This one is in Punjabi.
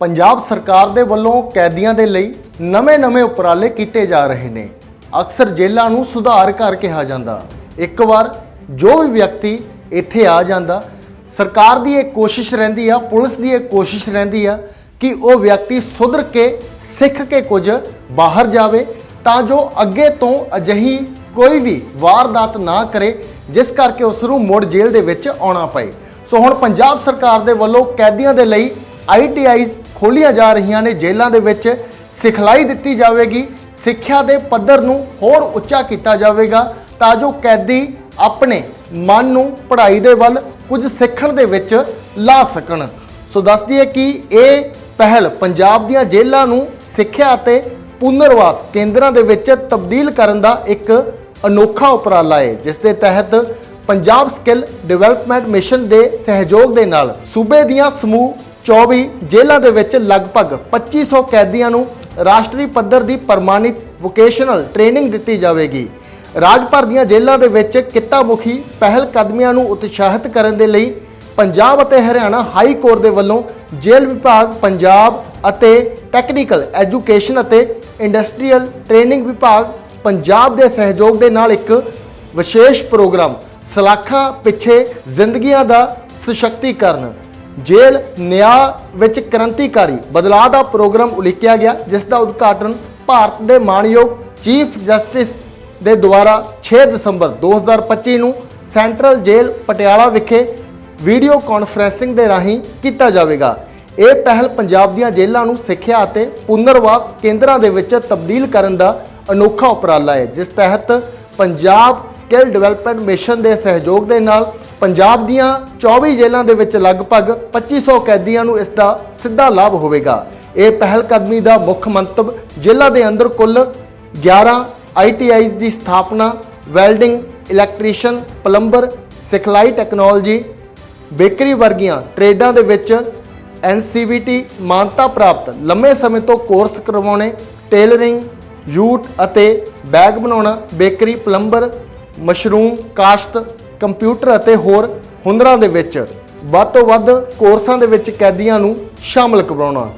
ਪੰਜਾਬ ਸਰਕਾਰ ਦੇ ਵੱਲੋਂ ਕੈਦੀਆਂ ਦੇ ਲਈ ਨਵੇਂ-ਨਵੇਂ ਉਪਰਾਲੇ ਕੀਤੇ ਜਾ ਰਹੇ ਨੇ। ਅਕਸਰ ਜੇਲ੍ਹਾਂ ਨੂੰ ਸੁਧਾਰ ਘਰ ਕਿਹਾ ਜਾਂਦਾ। ਇੱਕ ਵਾਰ ਜੋ ਵੀ ਵਿਅਕਤੀ ਇੱਥੇ ਆ ਜਾਂਦਾ, ਸਰਕਾਰ ਦੀ ਇਹ ਕੋਸ਼ਿਸ਼ ਰਹਿੰਦੀ ਆ, ਪੁਲਿਸ ਦੀ ਇਹ ਕੋਸ਼ਿਸ਼ ਰਹਿੰਦੀ ਆ ਕਿ ਉਹ ਵਿਅਕਤੀ ਸੁਧਰ ਕੇ, ਸਿੱਖ ਕੇ ਕੁਝ ਬਾਹਰ ਜਾਵੇ ਤਾਂ ਜੋ ਅੱਗੇ ਤੋਂ ਅਜਿਹੀ ਕੋਈ ਵੀ ਵਾਰਦਾਤ ਨਾ ਕਰੇ, ਜਿਸ ਕਰਕੇ ਉਸ ਨੂੰ ਮੁੜ ਜੇਲ੍ਹ ਦੇ ਵਿੱਚ ਆਉਣਾ ਪਏ। ਸੋ ਹੁਣ ਪੰਜਾਬ ਸਰਕਾਰ ਦੇ ਵੱਲੋਂ ਕੈਦੀਆਂ ਦੇ ਲਈ ਆਈਟੀਆਈਜ਼ ਖੋਲੀਆਂ ਜਾ ਰਹੀਆਂ ਨੇ, ਜੇਲ੍ਹਾਂ ਦੇ ਵਿੱਚ ਸਿਖਲਾਈ ਦਿੱਤੀ ਜਾਵੇਗੀ, ਸਿੱਖਿਆ ਦੇ ਪੱਧਰ ਨੂੰ ਹੋਰ ਉੱਚਾ ਕੀਤਾ ਜਾਵੇਗਾ ਤਾਂ ਜੋ ਕੈਦੀ ਆਪਣੇ ਮਨ ਨੂੰ ਪੜ੍ਹਾਈ ਦੇ ਵੱਲ ਕੁਝ ਸਿੱਖਣ ਦੇ ਵਿੱਚ ਲਾ ਸਕਣ। ਸੋ ਦੱਸ ਦਈਏ ਕਿ ਇਹ ਪਹਿਲ ਪੰਜਾਬ ਦੀਆਂ ਜੇਲ੍ਹਾਂ ਨੂੰ ਸਿੱਖਿਆ ਅਤੇ ਪੁਨਰਵਾਸ ਕੇਂਦਰਾਂ ਦੇ ਵਿੱਚ ਤਬਦੀਲ ਕਰਨ ਦਾ ਇੱਕ ਅਨੋਖਾ ਉਪਰਾਲਾ ਹੈ ਜਿਸ ਦੇ ਤਹਿਤ ਪੰਜਾਬ ਸਕਿੱਲ ਡਿਵੈਲਪਮੈਂਟ ਮਿਸ਼ਨ ਦੇ ਸਹਿਯੋਗ ਦੇ ਨਾਲ ਸੂਬੇ ਦੀਆਂ ਸਮੂਹ 24 ਜੇਲ੍ਹਾਂ ਦੇ ਵਿੱਚ ਲਗਭਗ 2500 ਕੈਦੀਆਂ ਨੂੰ ਰਾਸ਼ਟਰੀ ਪੱਧਰ ਦੀ ਪ੍ਰਮਾਣਿਤ ਵੋਕੇਸ਼ਨਲ ਟ੍ਰੇਨਿੰਗ ਦਿੱਤੀ ਜਾਵੇਗੀ। ਰਾਜ ਭਰ ਦੀਆਂ ਜੇਲ੍ਹਾਂ ਦੇ ਵਿੱਚ ਕਿੱਤਾ ਮੁਖੀ ਪਹਿਲ ਕਦਮੀਆਂ ਨੂੰ ਉਤਸ਼ਾਹਿਤ ਕਰਨ ਦੇ ਲਈ ਪੰਜਾਬ ਅਤੇ ਹਰਿਆਣਾ ਹਾਈ ਕੋਰਟ ਦੇ ਵੱਲੋਂ ਜੇਲ੍ਹ ਵਿਭਾਗ, ਪੰਜਾਬ ਅਤੇ ਟੈਕਨੀਕਲ ਐਜੂਕੇਸ਼ਨ ਅਤੇ ਇੰਡਸਟਰੀਅਲ ਟ੍ਰੇਨਿੰਗ ਵਿਭਾਗ, ਪੰਜਾਬ ਦੇ ਸਹਿਯੋਗ ਦੇ ਨਾਲ ਇੱਕ ਵਿਸ਼ੇਸ਼ ਪ੍ਰੋਗਰਾਮ ਸਲਾਖਾਂ ਪਿੱਛੇ ਜ਼ਿੰਦਗੀਆਂ ਦਾ ਸਸ਼ਕਤੀਕਰਨ ਜੇਲ੍ਹ ਨਿਆਂ ਵਿੱਚ ਕ੍ਰਾਂਤੀਕਾਰੀ ਬਦਲਾਅ ਦਾ ਪ੍ਰੋਗਰਾਮ ਉਲੀਕਿਆ ਗਿਆ, ਜਿਸ ਦਾ ਉਦਘਾਟਨ ਭਾਰਤ ਦੇ ਮਾਣਯੋਗ ਚੀਫ ਜਸਟਿਸ ਦੇ ਦੁਆਰਾ 6 ਦਸੰਬਰ 2025 ਨੂੰ ਸੈਂਟਰਲ ਜੇਲ੍ਹ ਪਟਿਆਲਾ ਵਿਖੇ ਵੀਡੀਓ ਕਾਨਫਰੈਂਸਿੰਗ ਦੇ ਰਾਹੀਂ ਕੀਤਾ ਜਾਵੇਗਾ। ਇਹ ਪਹਿਲ ਪੰਜਾਬ ਦੀਆਂ ਜੇਲ੍ਹਾਂ ਨੂੰ ਸਿੱਖਿਆ ਅਤੇ ਪੁਨਰਵਾਸ ਕੇਂਦਰਾਂ ਦੇ ਵਿੱਚ ਤਬਦੀਲ ਕਰਨ ਦਾ ਅਨੋਖਾ ਉਪਰਾਲਾ ਹੈ, ਜਿਸ ਤਹਿਤ ਪੰਜਾਬ ਸਕਿੱਲ ਡਿਵੈਲਪਮੈਂਟ ਮਿਸ਼ਨ ਦੇ ਸਹਿਯੋਗ ਦੇ ਨਾਲ ਪੰਜਾਬ ਦੀਆਂ 24 ਜੇਲ੍ਹਾਂ ਦੇ ਵਿੱਚ ਲਗਭਗ 2500 ਕੈਦੀਆਂ ਨੂੰ ਇਸ ਦਾ ਸਿੱਧਾ ਲਾਭ ਹੋਵੇਗਾ। ਇਹ ਪਹਿਲ ਕਦਮੀ ਦਾ ਮੁੱਖ ਮੰਤਵ ਜ਼ਿਲ੍ਹਾ ਦੇ ਅੰਦਰ ਕੁੱਲ 11 ਆਈਟੀਆਈਜ਼ ਦੀ ਸਥਾਪਨਾ, ਵੈਲਡਿੰਗ, ਇਲੈਕਟ੍ਰੀਸ਼ੀਅਨ, ਪਲੰਬਰ, ਸਿਖਲਾਈ ਟੈਕਨੋਲੋਜੀ, ਬੇਕਰੀ ਵਰਗੀਆਂ ਟ੍ਰੇਡਾਂ ਦੇ ਵਿੱਚ ਐਨਸੀਵੀਟੀ ਮਾਨਤਾ ਪ੍ਰਾਪਤ, ਲੰਮੇ ਸਮੇਂ ਤੋਂ ਕੋਰਸ ਕਰਵਾਉਣੇ, ਟੇਲਰਿੰਗ ਯੂਟ ਅਤੇ ਬੈਗ ਬਣਾਉਣਾ, ਬੇਕਰੀ, ਪਲੰਬਰ, ਮਸ਼ਰੂਮ, ਕਾਸ਼ਤ, ਕੰਪਿਊਟਰ ਅਤੇ ਹੋਰ ਹੁਨਰਾਂ ਦੇ ਵਿੱਚ। ਵੱਧ ਤੋਂ ਵੱਧ ਕੋਰਸਾਂ ਦੇ ਵਿੱਚ ਕੈਦੀਆਂ ਨੂੰ ਸ਼ਾਮਲ ਕਰਵਾਉਣਾ।